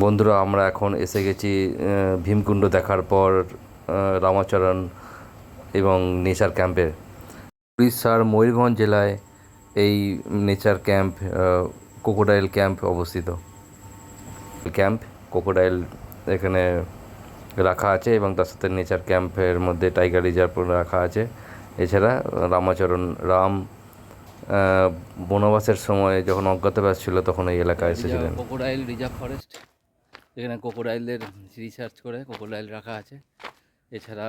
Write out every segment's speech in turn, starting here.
বন্ধুরা, আমরা এখন এসে গেছি ভীমকুণ্ড দেখার পর রামাচরণ এবং নেচার ক্যাম্পে। উড়িষ্যার ময়ূরভঞ্জ জেলায় এই নেচার ক্যাম্প কোকোডাইল ক্যাম্প অবস্থিত। ক্যাম্প কোকোডাইল এখানে রাখা আছে এবং তার সাথে নেচার ক্যাম্পের মধ্যে টাইগার রিজার্ভ রাখা আছে। এছাড়া রামাচরণ রাম বনবাসের সময় যখন অজ্ঞাতবাস ছিল তখন এই এলাকায় এসেছিলেন। কোকোডাইল রিজার্ভ ফরেস্ট এখানে কোকোডাইলদের রিসার্চ করে কোকোডাইল রাখা আছে। এছাড়া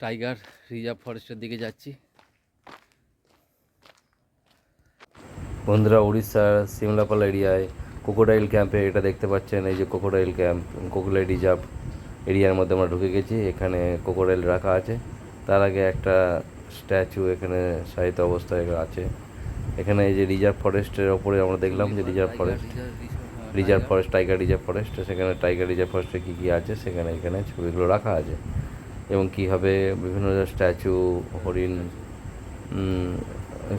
টাইগার রিজার্ভ ফরেস্টের দিকে যাচ্ছি। বন্ধুরা উড়িষ্যার সিমলাপাল এরিয়ায় কোকোডাইল ক্যাম্পে এটা দেখতে পাচ্ছেন এই যে কোকোডাইল ক্যাম্প কোকোডাইল রিজার্ভ এরিয়ার মধ্যে আমরা ঢুকে গেছি। এখানে কোকোডাইল রাখা আছে। তার আগে একটা স্ট্যাচু এখানে সাহিত্য অবস্থায় আছে। এখানে এই যে রিজার্ভ ফরেস্টের ওপরে আমরা দেখলাম যে reserve forest reserve forest tiger reserve forest সেখানে টাইগার রিজার্ভ ফরেস্টে কী কী আছে? সেখানে এখানে ছবিগুলো রাখা আছে। এবং কীভাবে বিভিন্ন স্ট্যাচু হরিণ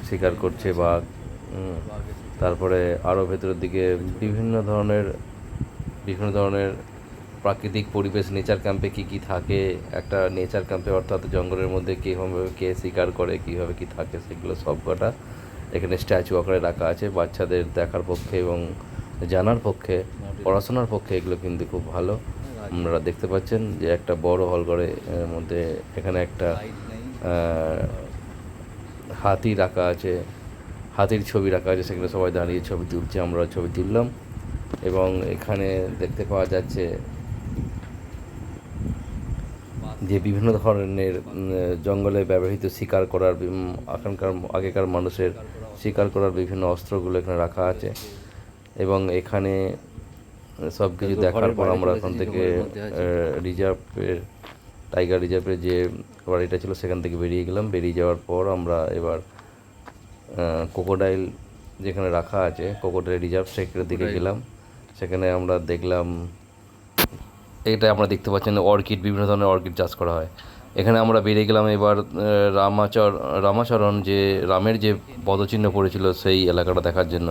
শিকার করছে উম, তারপরে আরও ভেতরের দিকে বিভিন্ন ধরনের বিভিন্ন ধরনের প্রাকৃতিক পরিবেশ নেচার ক্যাম্পে কী কী থাকে? একটা নেচার ক্যাম্পে অর্থাৎ জঙ্গলের মধ্যে কীভাবে কে শিকার করে কীভাবে কী থাকে সেগুলো সব কটা এখানে স্ট্যাচু আকারে রাখা আছে। বাচ্চাদের দেখার পক্ষে এবং জানার পক্ষে, পড়াশোনার পক্ষে এগুলো কিন্তু খুব ভালো। আপনারা দেখতে পাচ্ছেন যে একটা বড় হল ঘরে মধ্যে এখানে একটা হাতি রাখা আছে, হাতির ছবি রাখা আছে, সেখানে সবাই দাঁড়িয়ে ছবি তুলছে, আমরা ছবি তুললাম। এবং এখানে দেখতে পাওয়া যাচ্ছে যে বিভিন্ন ধরনের জঙ্গলে ব্যবহৃত শিকার করার এখনকার আগেকার মানুষের শিকার করার বিভিন্ন অস্ত্রগুলো এখানে রাখা আছে। এবং এখানে সব কিছু দেখার পর আমরা এখন থেকে রিজার্ভের টাইগার রিজার্ভের যে বাড়িটা ছিল সেখান থেকে বেরিয়ে গেলাম। বেরিয়ে যাওয়ার পর আমরা এবার কোকোডাইল যেখানে রাখা আছে কোকোডাইল রিজার্ভ সেখানের দিকে গেলাম। সেখানে আমরা দেখলাম এটা আমরা দেখতে পাচ্ছেন অর্কিড বিভিন্ন ধরনের অর্কিড চাষ করা হয়। এখানে আমরা বেরিয়ে গেলাম এবার রামাচর রামাচরণ যে রামের যে পদচিহ্ন পড়েছিল সেই এলাকাটা দেখার জন্য।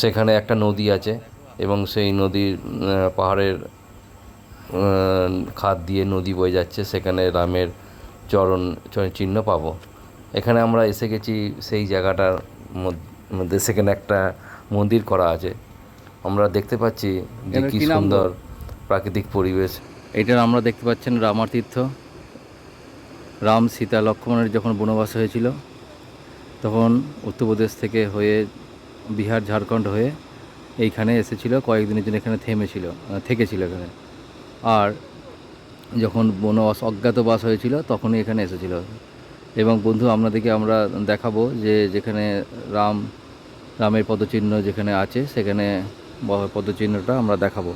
সেখানে একটা নদী আছে এবং সেই নদীর পাহাড়ের খাদ দিয়ে নদী বয়ে যাচ্ছে। সেখানে রামের চরণ চিহ্ন পাবো। এখানে আমরা এসে গেছি সেই জায়গাটার মধ্যে সেখানে একটা মন্দির করা আছে। আমরা দেখতে পাচ্ছি যে এটার কি? সুন্দর প্রাকৃতিক পরিবেশ। এইটার আমরা দেখতে পাচ্ছেন রামাতীর্থ রাম সীতা লক্ষ্মণের যখন বনবাস হয়েছিল তখন উত্তরপ্রদেশ থেকে হয়ে বিহার, ঝাড়খণ্ড হয়ে এইখানে এসেছিল, কয়েকদিনের জন্য এখানে থেমেছিল থেকেছিল এখানে। আর যখন বনবাস অজ্ঞাতবাস হয়েছিল, তখনই এখানে এসেছিল। এবং বন্ধু, আপনাদেরকে আমরা দেখাবো যে যেখানে রাম, রামের পদচিহ্ন যেখানে আছে, সেখানে পদচিহ্নটা আমরা দেখাবো।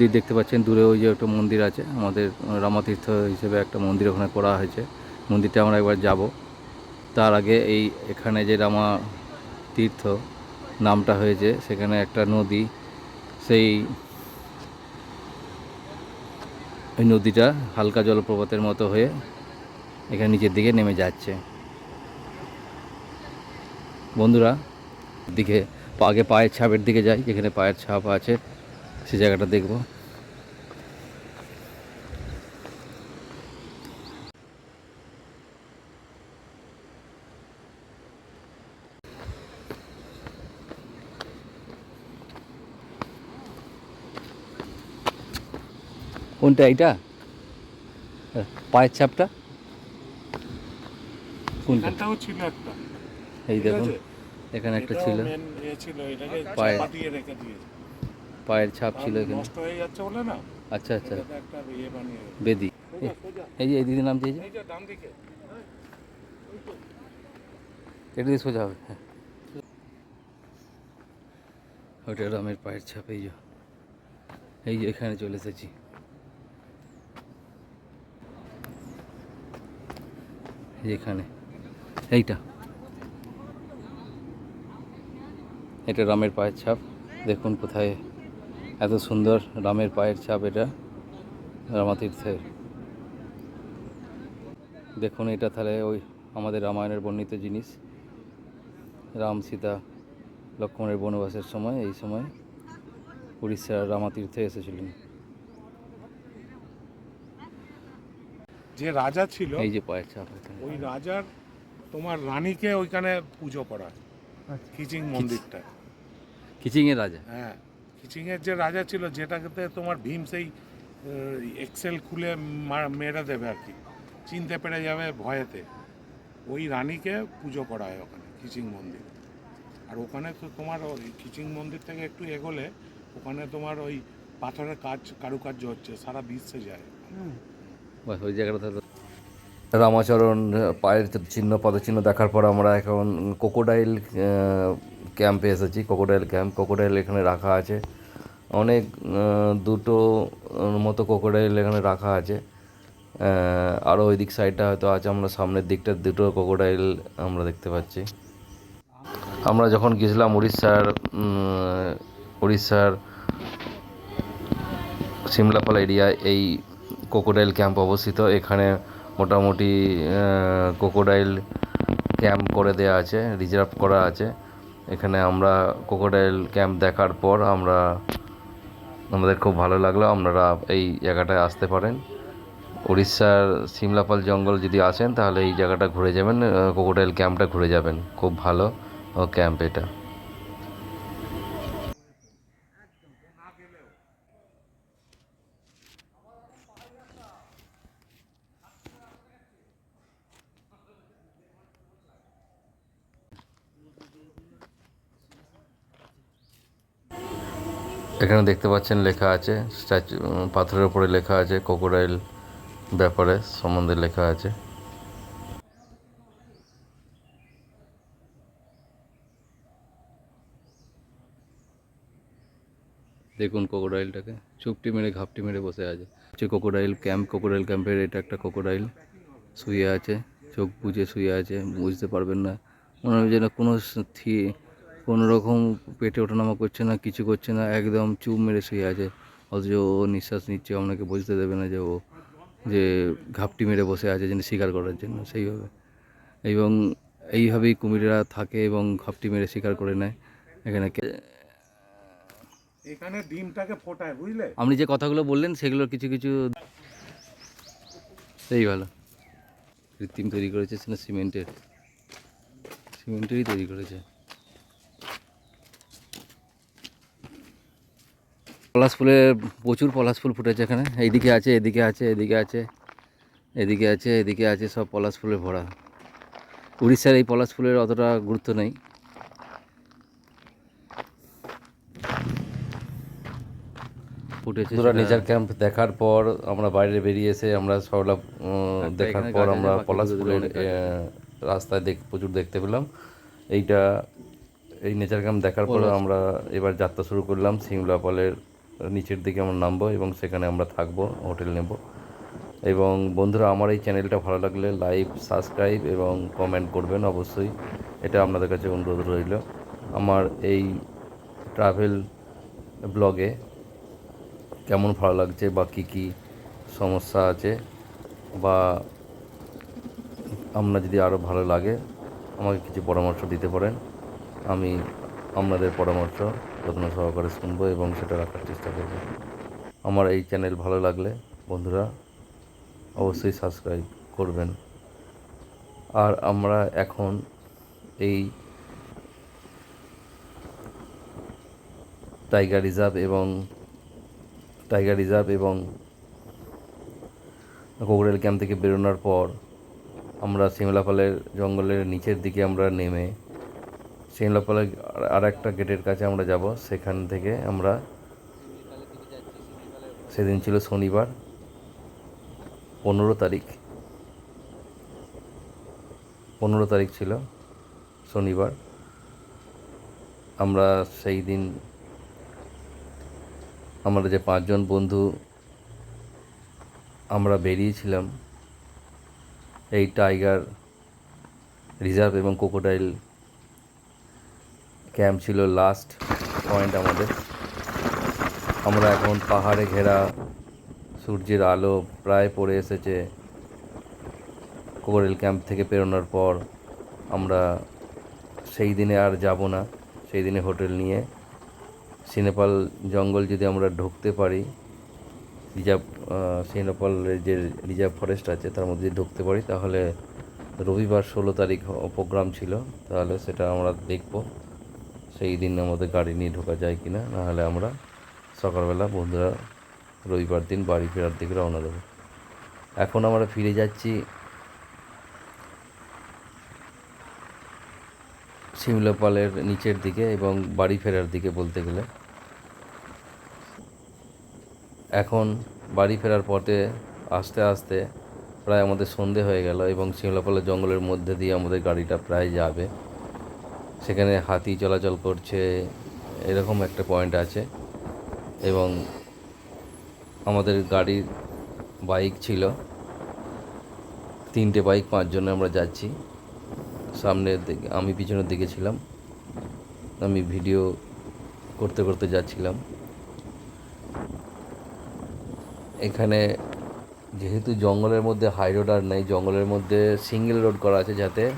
এই দেখতে পাচ্ছেন, দূরে ওই যে একটা মন্দির আছে, আমাদের রামাতীর্থ হিসেবে একটা মন্দির ওখানে করা হয়েছে। মন্দিরটা আমরা একবার যাব। তার আগে এই এখানে যে রামা তীর্থ নামটা হয়েছে, সেখানে একটা নদী, সেই ওই নদীটা হালকা জলপ্রপাতের মতো হয়ে এখানে নিচের দিকে নেমে যাচ্ছে। বন্ধুরা, দিকে আগে পায়ের ছাপের দিকে যাই, যেখানে পায়ের ছাপ আছে, সে জায়গাটা দেখব। কোনটা এইটা? হ্যাঁ, পায়ের ছাপটা? কোনটা? ছিল একটা। এই দেখুন এখানে একটা ছিল। main এ ছিল এটাকে পায়ে- চাপা দিয়ে রেখে দিয়েছে। পায়ের ছাপ ছিল এখানে। আচ্ছা আচ্ছা। ইয়ে। বেদি। এই যে এই দিদির নাম দিয়েছে? এটা দিয়ে সোজা হবে হ্যাঁ। ওটা রামের পায়ের ছাপ এই যে। এই যে এখানে চলে এসেছি এই যে এখানে। এইটা। এটা রামের পায়ের ছাপ। দেখুন কোথায় এত সুন্দর রামের পায়ের ছাপ এটা রামাতীর্থের দেখুন এটা তাহলে ওই আমাদের রামায়ণের বর্ণিত জিনিস। রাম, সীতা, লক্ষ্মণের বনবাসের সময়, এই সময় উড়িষ্যার রামাতীর্থে এসেছিলেন। যে রাজা ছিল এই যে পায়ের ছাপ ওই রাজার তোমার রানীকে ওইখানে পুজো করা হয় খিচিং মন্দিরটা। কিচিংয়ের রাজা। হ্যাঁ খিচিংয়ের যে রাজা ছিল যেটাতে তোমার ভীম সেই এক্সেল খুলে মেরে দেবে আর কি চিনতে পেরে যাবে ভয়েতে। ওই রানীকে পুজো করা হয় ওখানে খিচিং মন্দির। আর ওখানে তো তোমার ওই খিচিং মন্দির থেকে একটু এগোলে ওখানে তোমার ওই পাথরের কাজ কারুকার্য হচ্ছে সারা বিশ্বে যায়। ওই জায়গাটা রামাচরণ, পায়ের চিহ্ন, পদচিহ্ন দেখার পর আমরা এখন কোকোডাইল ক্যাম্পে এসেছি। কোকোডাইল ক্যাম্প কোকোডাইল এখানে রাখা আছে। অনেক দুটো মতো কোকোডাইল এখানে রাখা আছে। আরও ওই দিক সাইডটা হয়তো আছে। আমরা সামনের দিকটা দুটো কোকোডাইল আমরা দেখতে পাচ্ছি। আমরা যখন গেছিলাম উড়িষ্যার উড়িষ্যার সিমলাপাল এরিয়ায় এই কোকোডাইল ক্যাম্প অবস্থিত। এখানে মোটামুটি কোকোডাইল ক্যাম্প করে দেওয়া আছে রিজার্ভ করা আছে। এখানে আমরা কোকোডাইল ক্যাম্প দেখার পর আমরা, আমাদের খুব ভালো লাগল। আপনারা এই জায়গাটায় আসতে পারেন। উড়িষ্যার সিমলাপাল জঙ্গল যদি আসেন, তাহলে এই জায়গাটা ঘুরে যাবেন কোকোডাইল ক্যাম্পটা ঘুরে যাবেন। খুব ভালো ক্যাম্প এটা। এখানে দেখতে পাচ্ছেন লেখা আছে, স্ট্যাচু পাথরের উপরে লেখা আছে কোকোডাইল ব্যাপারে সম্বন্ধে লেখা আছে। দেখুন কোকোডাইলটাকে চুপটি মেরে, ঘাপটি মেরে বসে আছে। হচ্ছে কোকোডাইল ক্যাম্প কোকোডাইল ক্যাম্পের এটা একটা কোকোডাইল শুয়ে আছে, চোখ বুজে শুয়ে আছে, বুঝতে পারবেন না। মনে হয় যেন কোনো থি কোনো রকম পেটে ওঠানামা করছে না কিছু করছে না একদম চুপ মেরে শুয়ে আছে। অথচ ও নিঃশ্বাস নিচ্ছে আপনাকে বুঝতে দেবে না যে ও যে ঘাপটি মেরে বসে আছে যেন শিকার করার জন্য সেইভাবে। এবং এইভাবেই কুমিরেরা থাকে এবং ঘাপটি মেরে শিকার করে নেয় এখানে। এখানে ডিমটাকে ফোটায় বুঝলে? আপনি যে কথাগুলো বললেন সেগুলোর কিছু কিছু সেই ভালো। কৃত্রিম তৈরি করেছে সেটা সিমেন্টের। সিমেন্টেরই তৈরি করেছে। পলাশ ফুলের প্রচুর পলাশ ফুল ফুটেছে এখানে। এইদিকে আছে এদিকে আছে এদিকে আছে এদিকে আছে এদিকে আছে সব পলাশ ফুলে ভরা। উড়িষ্যার এই পলাশ ফুলের অতটা গুরুত্ব নেই। ফুটেছে নেচার ক্যাম্প দেখার পর আমরা বাইরে বেরিয়ে এসে আমরা সরলা দেখার পর আমরা পলাশ ফুলের রাস্তায় দেখ প্রচুর দেখতে পেলাম। এইটা এই নেচার ক্যাম্প দেখার পর আমরা এবার যাত্রা শুরু করলাম সিমলাপালের নিচের দিকে আমরা নামবো এবং সেখানে আমরা থাকব, হোটেল নেব। এবং বন্ধুরা, আমার এই চ্যানেলটা ভালো লাগলে লাইক, সাবস্ক্রাইব এবং কমেন্ট করবেন অবশ্যই। এটা আপনাদের কাছে অনুরোধ রইল। আমার এই ট্রাভেল ব্লগে কেমন ভালো লাগছে বা কী কী সমস্যা আছে বা আপনার যদি আরও ভালো লাগে, আমাকে কিছু পরামর্শ দিতে পারেন। আমি আপনাদের পরামর্শ যত্ন সহকারে শুনব এবং সেটা রাখার চেষ্টা করব। আমার এই চ্যানেল ভালো লাগলে বন্ধুরা অবশ্যই সাবস্ক্রাইব করবেন। আর আমরা এখন এই টাইগার রিজার্ভ এবং টাইগার রিজার্ভ এবং কোকরেল ক্যাম্প থেকে বেরোনোর পর আমরা সিমলাপালের জঙ্গলের নিচের দিকে আমরা নেমে সিমলাপালের আর একটা গেটের কাছে আমরা যাব, সেখান থেকে আমরা সেদিন ছিল শনিবার, পনেরো তারিখ। পনেরো তারিখ ছিল শনিবার। আমরা সেই দিন আমরা যে পাঁচজন বন্ধু আমরা বেরিয়েছিলাম, এই টাইগার রিজার্ভ এবং কোকোডাইল ক্যাম্প ছিল লাস্ট পয়েন্ট আমাদের। আমরা এখন পাহাড়ে ঘেরা, সূর্যের আলো প্রায় পড়ে এসেছে। কোকোডাইল ক্যাম্প থেকে পেরোনোর পর আমরা সেই দিনে আর যাব না, সেই দিনে হোটেল নিয়ে। সিনেপাল জঙ্গল যদি আমরা ঢুকতে পারি, রিজার্ভ সিনেপালের যে রিজার্ভ ফরেস্ট আছে, তার মধ্যে ঢুকতে পারি, তাহলে রবিবার ষোলো তারিখ প্রোগ্রাম ছিল, তাহলে সেটা আমরা দেখব। সেই দিন আমাদের গাড়ি নিয়ে ঢোকা যায় কি না নাহলে আমরা সকালবেলা বন্ধুরা রবিবার দিন বাড়ি ফেরার দিকে রওনা দেবো। এখন আমরা ফিরে যাচ্ছি শিমলাপালের নিচের দিকে এবং বাড়ি ফেরার দিকে বলতে গেলে। এখন বাড়ি ফেরার পথে আস্তে আস্তে প্রায় আমাদের সন্ধে হয়ে গেল এবং শিমলাপালের জঙ্গলের মধ্যে দিয়ে আমাদের গাড়িটা প্রায় যাবে। সেখানে হাতি চলাচল করছে, এরকম একটা পয়েন্ট আছে। এবং আমাদের গাড়ির বাইক ছিল। তিনটে বাইক পাঁচজনে আমরা যাচ্ছি। সামনের দিকে, আমি পিছনের দিকে ছিলাম। আমি ভিডিও করতে করতে যাচ্ছিলাম। এখানে যেহেতু জঙ্গলের মধ্যে হাই রোড আর নেই, জঙ্গলের মধ্যে সিঙ্গেল রোড করা আছে যাতে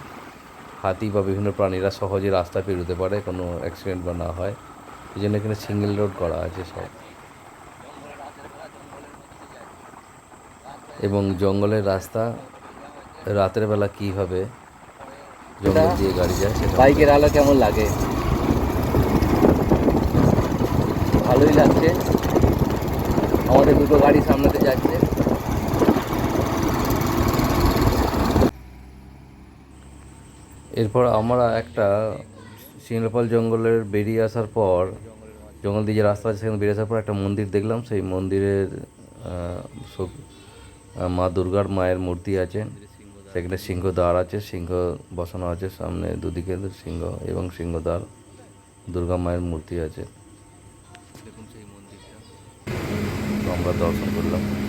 হাতি বা বিভিন্ন প্রাণীরা সহজে রাস্তা পেরোতে পারে, কোনো অ্যাক্সিডেন্ট বা না হয়। এই জন্য এখানে সিঙ্গেল রোড করা আছে সব। এবং জঙ্গলের রাস্তা, রাতের বেলা কী হবে, জঙ্গল দিয়ে গাড়ি যায় বাইকের আলো কেমন লাগে? ভালোই লাগছে। আমাদের দুটো গাড়ি সামনেতে যাচ্ছে। এরপর আমরা একটা শিমলাপাল জঙ্গলের বেরিয়ে আসার পর, জঙ্গল দিয়ে যে রাস্তা আছে সেখানে বেরিয়ে আসার পর একটা মন্দির দেখলাম। সেই মন্দিরের সব- মা দুর্গার মায়ের মূর্তি আছে। সেখানে সিংহদ্বার আছে, সিংহ বসানো আছে সামনে দুদিকে, সিংহ এবং সিংহদ্বার দুর্গা মায়ের মূর্তি আছে। আমরা দর্শন করলাম।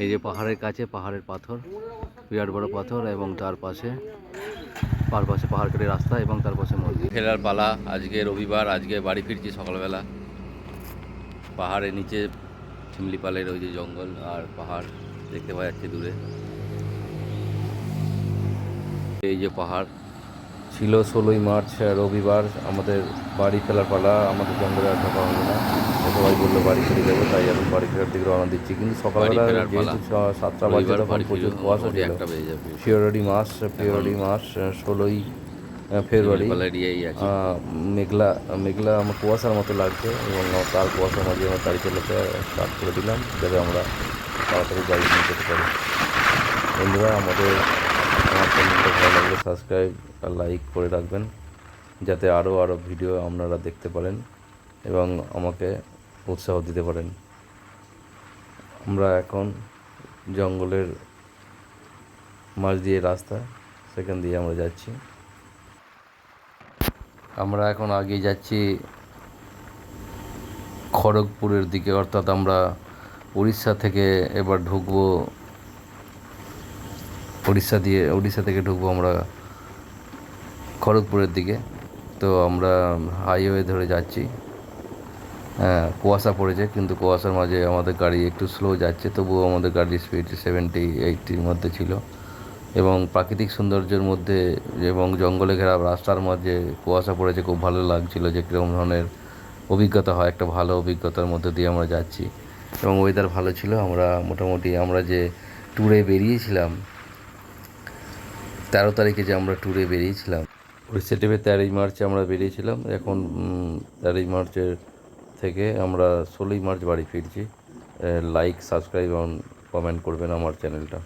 এই যে পাহাড়ের কাছে, পাহাড়ের পাথর, বিরাট বড় পাথর এবং তার পাশে পার পাশে পাহাড় কেটে রাস্তা এবং তার পাশে মন্দির। ফেরার পালা আজকে রবিবার, আজকে বাড়ি ফিরছি সকালবেলা। পাহাড়ের নিচে শিমলিপালের ওই যে জঙ্গল আর পাহাড় দেখতে পাওয়া যাচ্ছে দূরে। এই যে পাহাড় ছিল ষোলোই মার্চ রবিবার। আমাদের বাড়ি ফেলার পালা আমাদের জঙ্গলে আর থাকা হলো না। সবাই বলল বাড়ি ফিরে যাব। তাই এখন বাড়ি ফেরার দিকে রওনা দিচ্ছি। কিন্তু সকালবেলা যেহেতু সাতটা বাজে তখন প্রচুর কুয়াশা ছিল। একটা বেজে যাবে। ফেব্রুয়ারি মাস ফেব্রুয়ারি মাস ষোলোই ফেব্রুয়ারি। মেঘলা মেঘলা আমার কুয়াশার মতো লাগছে এবং তার কুয়াশার মাঝে আমার গাড়ি চালাতে স্টার্ট করে দিলাম যাতে আমরা তাড়াতাড়ি গাড়ি নিয়ে যেতে পারি। বন্ধুরা আমাদের চ্যানেলটা ভালো লাগলে সাবস্ক্রাইব আর লাইক করে রাখবেন, যাতে আরও আরও ভিডিও আপনারা দেখতে পারেন এবং আমাকে উৎসাহ দিতে পারেন। আমরা এখন জঙ্গলের মাঝ দিয়ে রাস্তা, সেখান দিয়ে আমরা যাচ্ছি। আমরা এখন আগে যাচ্ছি খড়গপুরের দিকে, অর্থাৎ আমরা উড়িষ্যা থেকে এবার ঢুকবো উড়িষ্যা দিয়ে উড়িষ্যা থেকে ঢুকবো আমরা খড়গপুরের দিকে। তো আমরা হাইওয়ে ধরে যাচ্ছি। হ্যাঁ কুয়াশা পড়েছে, কিন্তু কুয়াশার মাঝে আমাদের গাড়ি একটু স্লো যাচ্ছে, তবুও আমাদের গাড়ির স্পিড সেভেন্টি এইটির মধ্যে ছিল। এবং প্রাকৃতিক সৌন্দর্যের মধ্যে এবং জঙ্গলে ঘেরা রাস্তার মাঝে কুয়াশা পড়েছে, খুব ভালো লাগছিল যে কীরকম ধরনের অভিজ্ঞতা হয়, একটা ভালো অভিজ্ঞতার মধ্যে দিয়ে আমরা যাচ্ছি। এবং ওয়েদার ভালো ছিল, আমরা মোটামুটি আমরা যে ট্যুরে বেরিয়েছিলাম তেরো তারিখে যে আমরা ট্যুরে বেরিয়েছিলাম। উড়িষ্যা টিভি তেরোই মার্চে আমরা বেরিয়েছিলাম। এখন তেরোই মার্চের থেকে আমরা ষোলোই মার্চ বাড়ি ফিরছি। লাইক সাবস্ক্রাইব এবং কমেন্ট করবেন আমার চ্যানেলটা